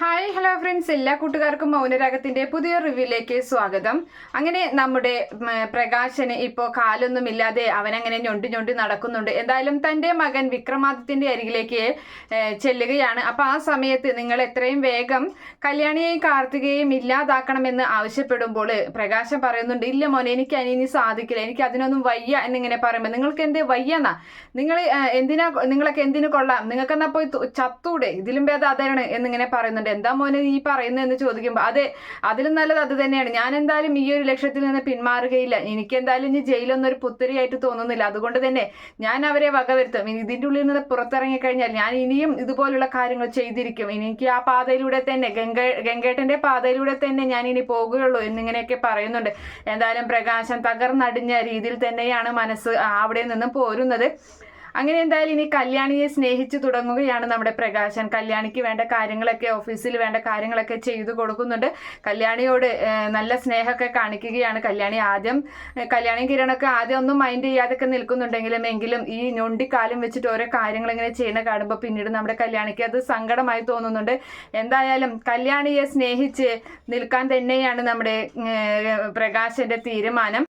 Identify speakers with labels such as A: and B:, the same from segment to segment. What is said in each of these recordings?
A: Hi hello friends എല്ലാ കൂട്ടുകാർക്കും മൗനരാഗത്തിന്റെ പുതിയ റിവ്യൂയിലേക്ക് സ്വാഗതം. അങ്ങനെ നമ്മുടെ പ്രകാശന് ഇപ്പോൾ കാലൊന്നും ഇല്ലാതെ അവനങ്ങനെ ഞൊണ്ടി ഞൊണ്ടി നടക്കുന്നുണ്ട്. എന്തായാലും തന്റെ മകൻ വിക്രമാദിത്യന്റെ അരികിലേക്ക് ചെല്ലുകയാണ്. അപ്പൊ ആ സമയത്ത് നിങ്ങൾ എത്രയും വേഗം കല്യാണിയെയും കാർത്തികയെയും ഇല്ലാതാക്കണമെന്ന് ആവശ്യപ്പെടുമ്പോൾ പ്രകാശൻ പറയുന്നുണ്ട് ഇല്ല മോനെ എനിക്ക് ഇനി സാധിക്കില്ല. എനിക്ക് അതിനൊന്നും വയ്യ എന്നിങ്ങനെ പറയുമ്പോൾ നിങ്ങൾക്ക് എന്തേ വയ്യന്നാ? നിങ്ങൾ എന്തിനാ നിങ്ങളൊക്കെ എന്തിനു കൊള്ളാം? നിങ്ങൾക്ക് എന്നാ പോയി ചത്തൂടെ? ഇതിലും ഭേദം അതാണ് എന്നിങ്ങനെ പറയുന്നുണ്ട്. എന്താ മോനെ നീ പറയുന്നത് എന്ന് ചോദിക്കുമ്പോൾ അതെ അതിലും നല്ലത് അത് തന്നെയാണ്. ഞാൻ എന്തായാലും ഈ ഒരു ലക്ഷ്യത്തിൽ നിന്ന് പിന്മാറുകയില്ല. എനിക്ക് എന്തായാലും ഇനി ജയിലൊന്നും ഒരു പുത്തരിയായിട്ട് തോന്നുന്നില്ല. അതുകൊണ്ട് തന്നെ ഞാൻ അവരെ വകവരുത്തും ഇനി ഇതിന്റെ ഉള്ളിൽ നിന്ന് പുറത്തിറങ്ങി കഴിഞ്ഞാൽ ഞാൻ ഇനിയും ഇതുപോലുള്ള കാര്യങ്ങൾ ചെയ്തിരിക്കും. എനിക്ക് ആ പാതയിലൂടെ തന്നെ ഗംഗ ഗംഗേട്ടന്റെ പാതയിലൂടെ തന്നെ ഞാൻ ഇനി പോകുകയുള്ളൂ എന്നിങ്ങനെയൊക്കെ പറയുന്നുണ്ട്. എന്തായാലും പ്രകാശം തകർന്നടിഞ്ഞ രീതിയിൽ തന്നെയാണ് മനസ്സ് അവിടെ നിന്നും പോരുന്നത്. അങ്ങനെ എന്തായാലും ഇനി കല്യാണിയെ സ്നേഹിച്ചു തുടങ്ങുകയാണ് നമ്മുടെ പ്രകാശൻ. കല്യാണിക്ക് വേണ്ട കാര്യങ്ങളൊക്കെ ഓഫീസിൽ വേണ്ട കാര്യങ്ങളൊക്കെ ചെയ്തു കൊടുക്കുന്നുണ്ട്. കല്യാണിയോട് നല്ല സ്നേഹമൊക്കെ കാണിക്കുകയാണ്. കല്യാണി ആദ്യം കല്യാണി കിരണൊക്കെ ആദ്യം ഒന്നും മൈൻഡ് ചെയ്യാതൊക്കെ നിൽക്കുന്നുണ്ടെങ്കിലും എങ്കിലും ഈ ഞൊണ്ടിക്കാലം വെച്ചിട്ട് ഓരോ കാര്യങ്ങൾ ഇങ്ങനെ ചെയ്യണ കാണുമ്പോൾ പിന്നീട് നമ്മുടെ കല്യാണിക്ക് അത് സങ്കടമായി തോന്നുന്നുണ്ട്. എന്തായാലും കല്യാണിയെ സ്നേഹിച്ച് നിൽക്കാൻ തന്നെയാണ് നമ്മുടെ പ്രകാശന്റെ തീരുമാനം.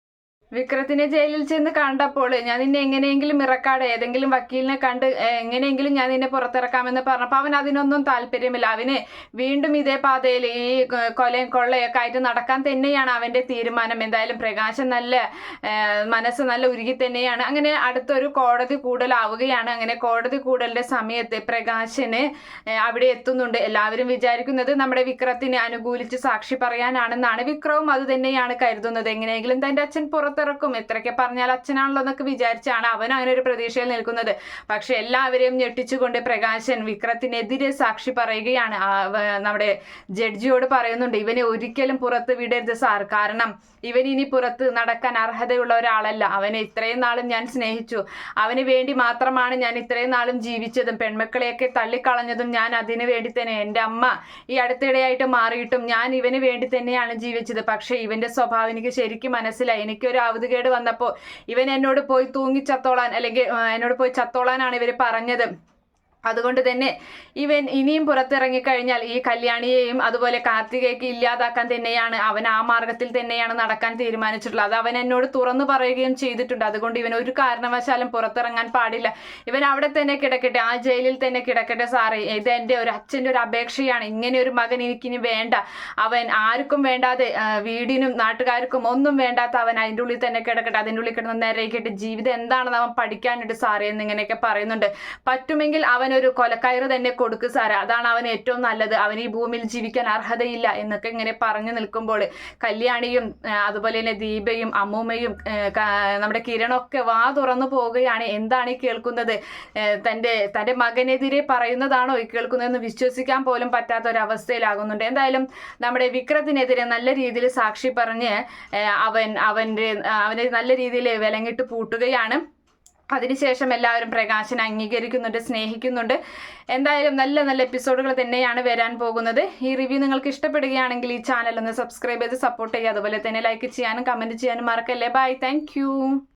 A: വിക്രത്തിനെ ജയിലിൽ ചെന്ന് കണ്ടപ്പോൾ ഞാൻ നിന്നെ എങ്ങനെയെങ്കിലും ഇറക്കാടെ? ഏതെങ്കിലും വക്കീലിനെ കണ്ട് എങ്ങനെയെങ്കിലും ഞാൻ നിന്നെ പുറത്തിറക്കാമെന്ന് പറഞ്ഞപ്പോൾ അവൻ അതിനൊന്നും താല്പര്യമില്ല. അവന് വീണ്ടും ഇതേ പാതയിൽ ഈ കൊലയും കൊള്ളയൊക്കെ ആയിട്ട് നടക്കാൻ തന്നെയാണ് അവന്റെ തീരുമാനം. എന്തായാലും പ്രകാശം നല്ല മനസ്സ് നല്ല ഉരുകി തന്നെയാണ്. അങ്ങനെ അടുത്തൊരു കോടതി കൂടലാവുകയാണ്. അങ്ങനെ കോടതി കൂടലിന്റെ സമയത്ത് പ്രകാശന് അവിടെ എത്തുന്നുണ്ട്. എല്ലാവരും വിചാരിക്കുന്നത് നമ്മുടെ വിക്രത്തിനെ അനുകൂലിച്ച് സാക്ഷി പറയാനാണെന്നാണ്. വിക്രവും അത് തന്നെയാണ് കരുതുന്നത്. എങ്ങനെയെങ്കിലും തന്റെ അച്ഛൻ പുറത്തിറക്കും എത്രയൊക്കെ പറഞ്ഞാൽ അച്ഛനാണല്ലോ എന്നൊക്കെ വിചാരിച്ചാണ് അവൻ അങ്ങനെ ഒരു പ്രതീക്ഷയിൽ നിൽക്കുന്നത്. പക്ഷെ എല്ലാവരെയും ഞെട്ടിച്ചുകൊണ്ട് പ്രകാശൻ വിക്രത്തിനെതിരെ സാക്ഷി പറയുകയാണ്. നമ്മുടെ ജഡ്ജിയോട് പറയുന്നുണ്ട് ഇവനെ ഒരിക്കലും പുറത്ത് വിടരുത് സാർ. കാരണം ഇവൻ ഇനി പുറത്ത് നടക്കാൻ അർഹതയുള്ള ഒരാളല്ല. അവനെ ഇത്രയും നാളും ഞാൻ സ്നേഹിച്ചു. അവന് വേണ്ടി മാത്രമാണ് ഞാൻ ഇത്രയും നാളും ജീവിച്ചതും. പെൺമക്കളെയൊക്കെ തള്ളിക്കളഞ്ഞതും ഞാൻ അതിനു വേണ്ടി തന്നെ. എന്റെ അമ്മ ഈ അടുത്തിടെയായിട്ട് മാറിയിട്ടും ഞാൻ ഇവന് വേണ്ടി തന്നെയാണ് ജീവിച്ചത്. പക്ഷേ ഇവന്റെ സ്വഭാവം എനിക്ക് ശരിക്കും മനസ്സിലായി. എനിക്കൊരു അവധികേട് വന്നപ്പോൾ ഇവൻ എന്നോട് പോയി തൂങ്ങി ചത്തോളാൻ അല്ലെങ്കിൽ എന്നോട് പോയി ചത്തോളാനാണ് ഇവർ പറഞ്ഞത്. അതുകൊണ്ട് തന്നെ ഇവൻ ഇനിയും പുറത്തിറങ്ങി കഴിഞ്ഞാൽ ഈ കല്യാണിയെയും അതുപോലെ കാർത്തികയൊക്കെ ഇല്ലാതാക്കാൻ തന്നെയാണ് അവൻ ആ മാർഗത്തിൽ തന്നെയാണ് നടക്കാൻ തീരുമാനിച്ചിട്ടുള്ളത്. അത് അവൻ എന്നോട് തുറന്നു പറയുകയും ചെയ്തിട്ടുണ്ട്. അതുകൊണ്ട് ഇവൻ ഒരു കാരണവശാലും പുറത്തിറങ്ങാൻ പാടില്ല. ഇവൻ അവിടെ തന്നെ കിടക്കട്ടെ ആ ജയിലിൽ തന്നെ കിടക്കട്ടെ സാറേ. ഇത് എന്റെ ഒരു അച്ഛന്റെ ഒരു അപേക്ഷയാണ്. ഇങ്ങനെ ഒരു മകൻ എനിക്കിനി വേണ്ട. അവൻ ആർക്കും വേണ്ടാതെ വീടിനും നാട്ടുകാർക്കും ഒന്നും വേണ്ടാത്ത അവൻ അതിന്റെ ഉള്ളിൽ തന്നെ കിടക്കട്ടെ. അതിന്റെ ഉള്ളിൽ കിടന്ന് നിരയിക്കട്ടെ ജീവിതം എന്താണെന്ന് അവൻ പഠിക്കാനുണ്ട് സാറേ എന്നിങ്ങനെയൊക്കെ പറയുന്നുണ്ട്. പറ്റുമെങ്കിൽ അവൻ ഒരു കൊലക്കയറ് തന്നെ കൊടുക്ക് സാറേ. അതാണ് അവൻ ഏറ്റവും നല്ലത്. അവൻ ഈ ഭൂമിയിൽ ജീവിക്കാൻ അർഹതയില്ല എന്നൊക്കെ ഇങ്ങനെ പറഞ്ഞു നിൽക്കുമ്പോൾ കല്യാണിയും അതുപോലെ തന്നെ ദീപയും അമ്മൂമ്മയും നമ്മുടെ കിരണൊക്കെ വാ തുറന്നു പോവുകയാണ്. എന്താണ് ഈ കേൾക്കുന്നത്? തന്റെ തന്റെ മകനെതിരെ പറയുന്നതാണോ ഈ കേൾക്കുന്നതെന്ന് വിശ്വസിക്കാൻ പോലും പറ്റാത്ത ഒരു അവസ്ഥയിലാകുന്നുണ്ട് എന്തായാലും നമ്മുടെ വിക്രത്തിനെതിരെ നല്ല രീതിയിൽ സാക്ഷി പറഞ്ഞ് അവൻ അവന്റെ അവനെ നല്ല രീതിയിൽ വിലങ്ങിട്ട് പൂട്ടുകയാണ്. അതിനുശേഷം എല്ലാവരും പ്രകാശനെ അംഗീകരിക്കുന്നുണ്ട് സ്നേഹിക്കുന്നുണ്ട്. എന്തായാലും നല്ല നല്ല എപ്പിസോഡുകൾ തന്നെയാണ് വരാൻ പോകുന്നത്. ഈ റിവ്യൂ നിങ്ങൾക്ക് ഇഷ്ടപ്പെടുകയാണെങ്കിൽ ഈ ചാനൽ ഒന്ന് സബ്സ്ക്രൈബ് ചെയ്ത് സപ്പോർട്ട് ചെയ്യുക. അതുപോലെ തന്നെ ലൈക്ക് ചെയ്യാനും കമന്റ് ചെയ്യാനും മറക്കല്ലേ. Bye thank